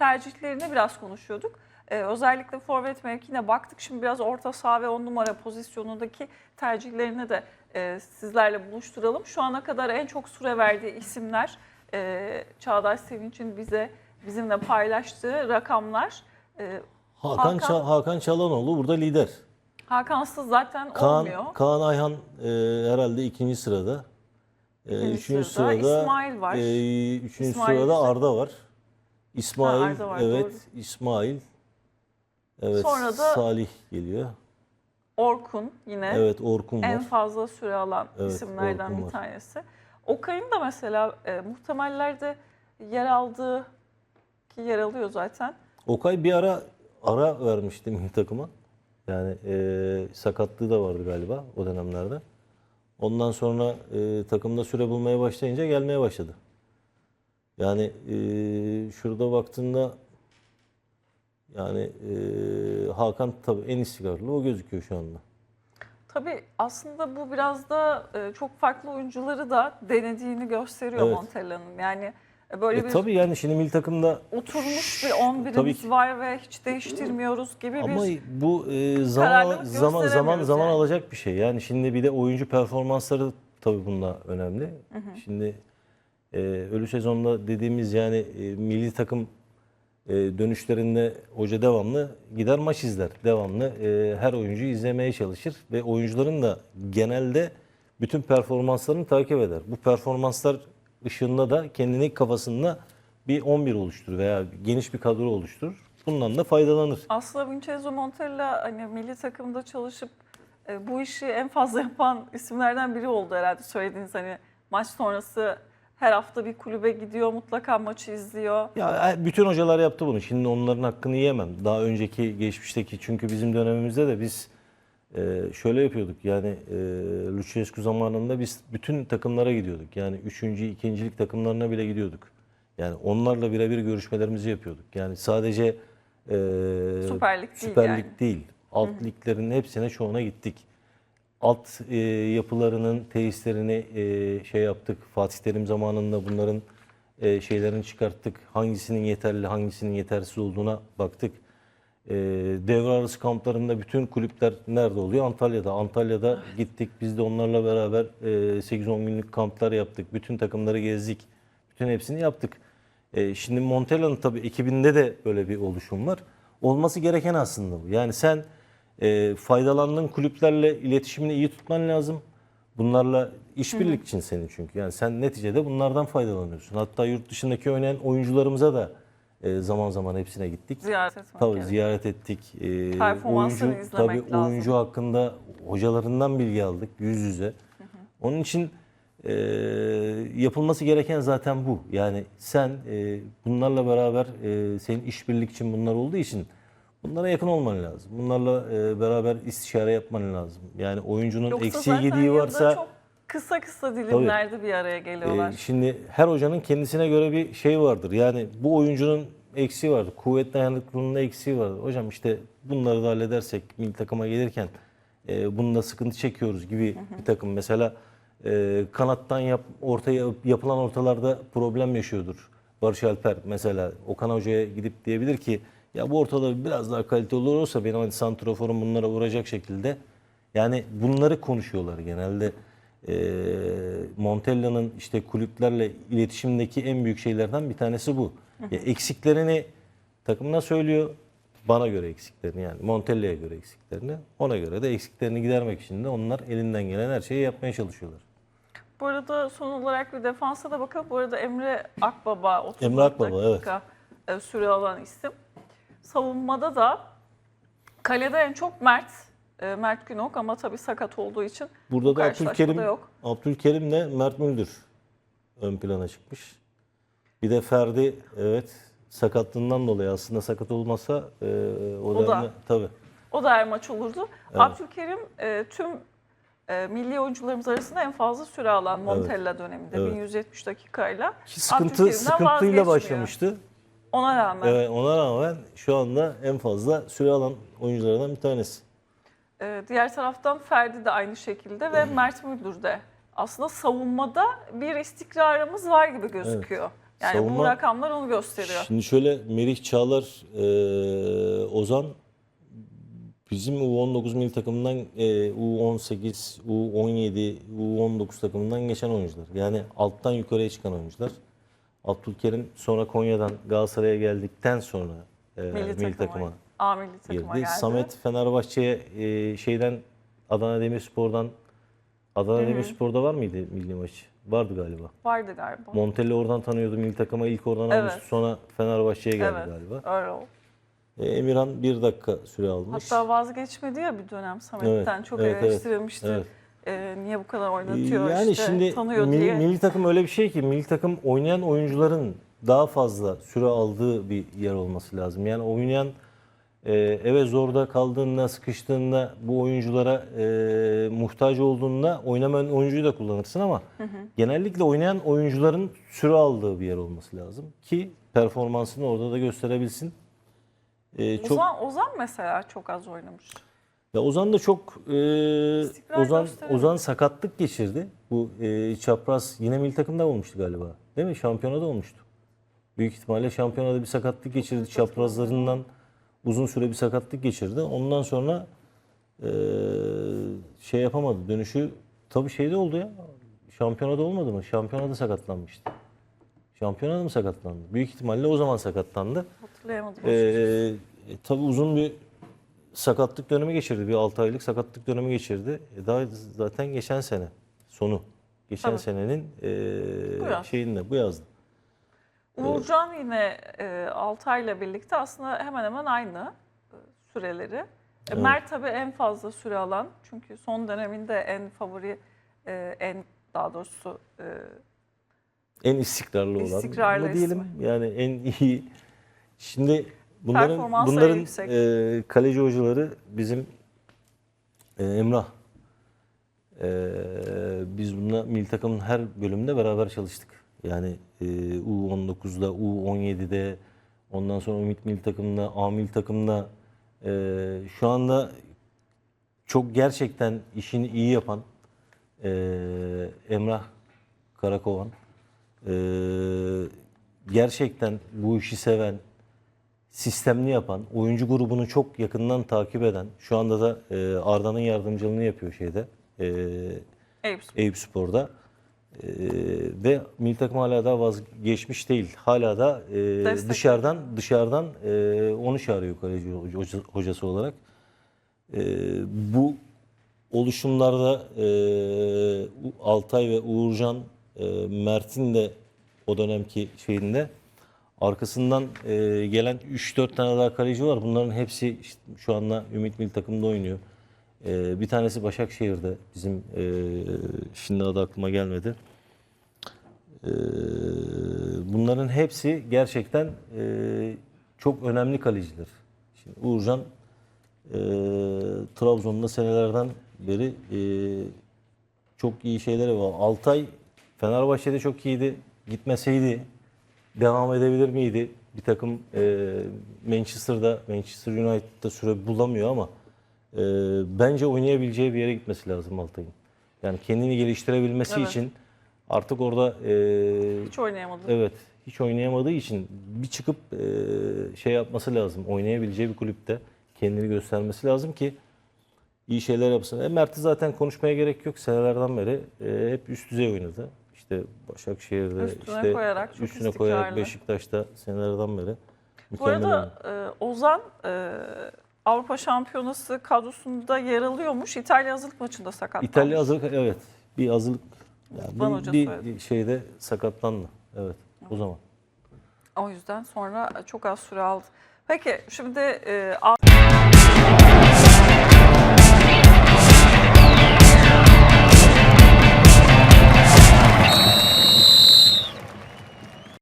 tercihlerini biraz konuşuyorduk. Ee, özellikle forvet mevkine baktık. Şimdi biraz orta saha ve on numara pozisyonundaki tercihlerini de e, sizlerle buluşturalım. Şu ana kadar en çok süre verdiği isimler e, Çağdaş Sevinç'in bize bizimle paylaştığı rakamlar. E, Hakan, Hakan- Ça- Hakan Çalanoğlu burada lider. Hakan'sız zaten Kaan, olmuyor. Kaan Ayhan e, herhalde ikinci sırada. E, İkinci üçüncü sırada sırada İsmail var. e, üçüncü İsmail sırada. Arda var. İsmail, Ha, Arda var, evet, doğru. İsmail. Evet, Sonra da- Salih geliyor. Orkun yine Evet, Orkun en var. fazla süre alan Evet, isimlerden Orkun bir var. tanesi. Okay'ın da mesela e, muhtemellerde yer aldığı ki yer alıyor zaten. Okay bir ara ara vermişti milli takıma. Yani e, sakatlığı da vardı galiba o dönemlerde. Ondan sonra e, takımda süre bulmaya başlayınca gelmeye başladı. Yani e, şurada baktığında yani e, Hakan tabii en istikrarlı o gözüküyor şu anda. Tabii aslında bu biraz da e, çok farklı oyuncuları da denediğini gösteriyor Evet. Montella'nın. Yani e, böyle E, bir tabii yani şimdi milli takımda oturmuş bir Tabii 11'imiz ki. var ve hiç değiştirmiyoruz gibi Ama bir bu e, zaman zaman zaman zaman yani. alacak bir şey. Yani şimdi bir de oyuncu performansları tabii bunda önemli. Şimdi e, ölü sezonda dediğimiz yani e, milli takım e, dönüşlerinde hoca devamlı gider maç izler. Devamlı e, her oyuncuyu izlemeye çalışır ve oyuncuların da genelde bütün performanslarını takip eder. Bu performanslar ışığında da kendini kafasında bir 11 oluşturur veya geniş bir kadro oluşturur. Bundan da faydalanır. Aslında Vincenzo Montella hani milli takımda çalışıp e, bu işi en fazla yapan isimlerden biri oldu herhalde söylediğiniz hani maç sonrası her hafta bir kulübe gidiyor mutlaka maçı izliyor. Ya e, bütün hocalar yaptı bunu. Şimdi onların hakkını yiyemem. Daha önceki geçmişteki çünkü bizim dönemimizde de biz e, şöyle yapıyorduk. Yani e, Lucescu zamanında biz bütün takımlara gidiyorduk. Yani üçüncü, ikincilik takımlarına bile gidiyorduk. Yani onlarla birebir görüşmelerimizi yapıyorduk. Yani sadece e, Süper Lig değil Süper yani. Lig değil. Alt liglerin hepsine çoğuna gittik. Alt e, yapılarının tesislerini e, şey yaptık. Fatih Terim zamanında bunların e, şeylerini çıkarttık. Hangisinin yeterli, hangisinin yetersiz olduğuna baktık. E, devre arası kamplarında bütün kulüpler nerede oluyor? Antalya'da. Antalya'da gittik. Biz de onlarla beraber e, 8-10 günlük kamplar yaptık. Bütün takımları gezdik. Bütün hepsini yaptık. E, şimdi Montella'nın tabii ekibinde de böyle bir oluşum var. Olması gereken aslında bu. Yani sen e, faydalandığın kulüplerle iletişimini iyi tutman lazım. Bunlarla işbirlik için senin çünkü. Yani sen neticede bunlardan faydalanıyorsun. Hatta yurt dışındaki oynayan oyuncularımıza da e, zaman zaman hepsine gittik. Ziyaret etmek Tabii gerekiyor. ziyaret ettik. E, Performansını oyuncu, izlemek tabii lazım. oyuncu hakkında hocalarından bilgi aldık yüz yüze. Onun için e, yapılması gereken zaten bu. Yani sen e, bunlarla beraber e, senin işbirlik için bunlar olduğu için bunlara yakın olman lazım. Bunlarla e, beraber istişare yapman lazım. Yani oyuncunun Yoksa eksiği yılda varsa çok kısa kısa dilimlerde bir araya geliyorlar. ee, şimdi her hocanın kendisine göre bir şey vardır. Yani bu oyuncunun eksiği vardır. Kuvvet dayanıklılığının eksiği vardır. Hocam işte bunları da halledersek milli takıma gelirken e, bunda sıkıntı çekiyoruz gibi bir takım. Mesela e, kanattan yap, ortaya yapılan ortalarda problem yaşıyordur. Barış Alper mesela Okan Hoca'ya gidip diyebilir ki ya bu ortada biraz daha kaliteli olursa benim hani santroforum bunlara vuracak şekilde yani bunları konuşuyorlar genelde. E, Montella'nın işte kulüplerle iletişimdeki en büyük şeylerden bir tanesi bu. Ya eksiklerini takımına söylüyor. Bana göre eksiklerini yani Montella'ya göre eksiklerini. Ona göre de eksiklerini gidermek için de onlar elinden gelen her şeyi yapmaya çalışıyorlar. Bu arada son olarak bir defansa da bakalım. Bu arada Emre Akbaba 30 Emre Akbaba, dakika e, süre alan isim. Savunmada da kalede en çok Mert. e, Mert Günok ama tabii sakat olduğu için Burada bu da Abdülkerim, yok. Abdülkerim'le Mert Müldür ön plana çıkmış. Bir de Ferdi evet sakatlığından dolayı aslında sakat olmasa e, o, O da. dönemde- tabii. O da her maç olurdu. Abdülkerim e, tüm e, milli oyuncularımız arasında en fazla süre alan Montella döneminde Evet. 1170 dakikayla. Ki sıkıntı sıkıntıyla başlamıştı. Ona rağmen Evet, ona rağmen şu anda en fazla süre alan oyunculardan bir tanesi. e, diğer taraftan Ferdi de aynı şekilde ve Mert Müldür de. Aslında savunmada bir istikrarımız var gibi gözüküyor. Yani bu savunma- rakamlar onu gösteriyor. Şimdi şöyle Merih Çağlar, e, Ozan bizim U19 milli takımından e, U18, U17, U19 takımından geçen oyuncular. Yani alttan yukarıya çıkan oyuncular. Abdülkerim sonra Konya'dan Galatasaray'a geldikten sonra e, Milli, milli, takıma, takıma A milli takıma girdi. geldi. Samet Fenerbahçe'ye e, şeyden Adana Demirspor'dan Adana Demirspor'da var mıydı milli maç? Vardı galiba. Vardı galiba. Montelli oradan tanıyordu milli takıma ilk oradan Evet. almıştı. Sonra Fenerbahçe'ye geldi evet, galiba. öyle oldu. E, Emirhan bir dakika süre almış. Hatta vazgeçmedi ya bir dönem Samet'ten Evet, çok evet, evet, eleştirilmişti. evet. Ee, niye bu kadar oynatıyor yani işte şimdi tanıyor milli, diye. milli takım öyle bir şey ki milli takım oynayan oyuncuların daha fazla süre aldığı bir yer olması lazım. Yani oynayan e, eve zorda kaldığında, sıkıştığında bu oyunculara e, muhtaç olduğunda oynamayan oyuncuyu da kullanırsın ama genellikle oynayan oyuncuların süre aldığı bir yer olması lazım ki performansını orada da gösterebilsin. E, çok Ozan, Ozan mesela çok az oynamış. Ya Ozan da çok e, İstikrar Ozan gösteremedi. Ozan sakatlık geçirdi. Bu e, çapraz yine milli takımda olmuştu galiba. Değil mi? Şampiyonada olmuştu. Büyük ihtimalle şampiyonada bir sakatlık geçirdi. Çaprazlarından uzun süre bir sakatlık geçirdi. Ondan sonra e, şey yapamadı. Dönüşü tabii şeyde oldu ya. Şampiyonada olmadı mı? Şampiyonada sakatlanmıştı. Şampiyonada mı sakatlandı? Büyük ihtimalle o zaman sakatlandı. Hatırlayamadım. Ee, tabii uzun bir sakatlık dönemi geçirdi. Bir 6 aylık sakatlık dönemi geçirdi. E, daha zaten geçen sene sonu. Geçen Tabii. senenin e, Bu yaz. şeyinde bu yazdı. Uğurcan yine e, Altay'la birlikte aslında hemen hemen aynı e, süreleri. E, Evet. Mert tabii en fazla süre alan çünkü son döneminde en favori, e, en daha doğrusu e, En istikrarlı olan. İstikrarlı diyelim yani en iyi. Şimdi bunların Performansı en bunların yüksek. e, kaleci hocaları bizim e, Emrah. E, biz bununla milli takımın her bölümünde beraber çalıştık. Yani e, U19'da, U17'de, ondan sonra Ümit milli takımında, A milli takımda e, şu anda çok gerçekten işini iyi yapan e, Emrah Karakovan. E, gerçekten bu işi seven, sistemli yapan, oyuncu grubunu çok yakından takip eden, şu anda da e, Arda'nın yardımcılığını yapıyor şeyde, e, Eyüp Spor. Eyüp Spor'da. E, ve milli takım hala da vazgeçmiş değil. Hala da e, Destek dışarıdan dışarıdan e, onu çağırıyor kaleci hoca- hocası olarak. E, bu oluşumlarda e, Altay ve Uğurcan, e, Mert'in de o dönemki şeyinde arkasından e, gelen 3-4 tane daha kaleci var. Bunların hepsi işte şu anda Ümit Milli takımda oynuyor. E, bir tanesi Başakşehir'de. Bizim e, şimdi adı aklıma gelmedi. E, bunların hepsi gerçekten e, çok önemli kaleciler. Şimdi Uğurcan e, Trabzon'da senelerden beri e, çok iyi şeyleri var. Altay Fenerbahçe'de çok iyiydi. Gitmeseydi devam edebilir miydi? Bir takım e, Manchester'da, Manchester United'da süre bulamıyor ama e, bence oynayabileceği bir yere gitmesi lazım Altay'ın. Yani kendini geliştirebilmesi Evet. için artık orada e, Hiç oynayamadı. Evet. Hiç oynayamadığı için bir çıkıp e, şey yapması lazım. Oynayabileceği bir kulüpte kendini göstermesi lazım ki iyi şeyler yapsın. E, Mert'i zaten konuşmaya gerek yok. Senelerden beri e, hep üst düzey oynadı. İşte Başakşehir'de, Üstüne işte koyarak, çok üstüne koyarak. Beşiktaş'ta senelerden beri. Bu arada e, Ozan e, Avrupa Şampiyonası kadrosunda yer alıyormuş. İtalya hazırlık maçında sakatlanmış. İtalya hazırlık evet bir hazırlık yani bir- bir, söyledi. şeyde sakatlandı. Evet o zaman. O yüzden sonra çok az süre aldı. Peki şimdi e,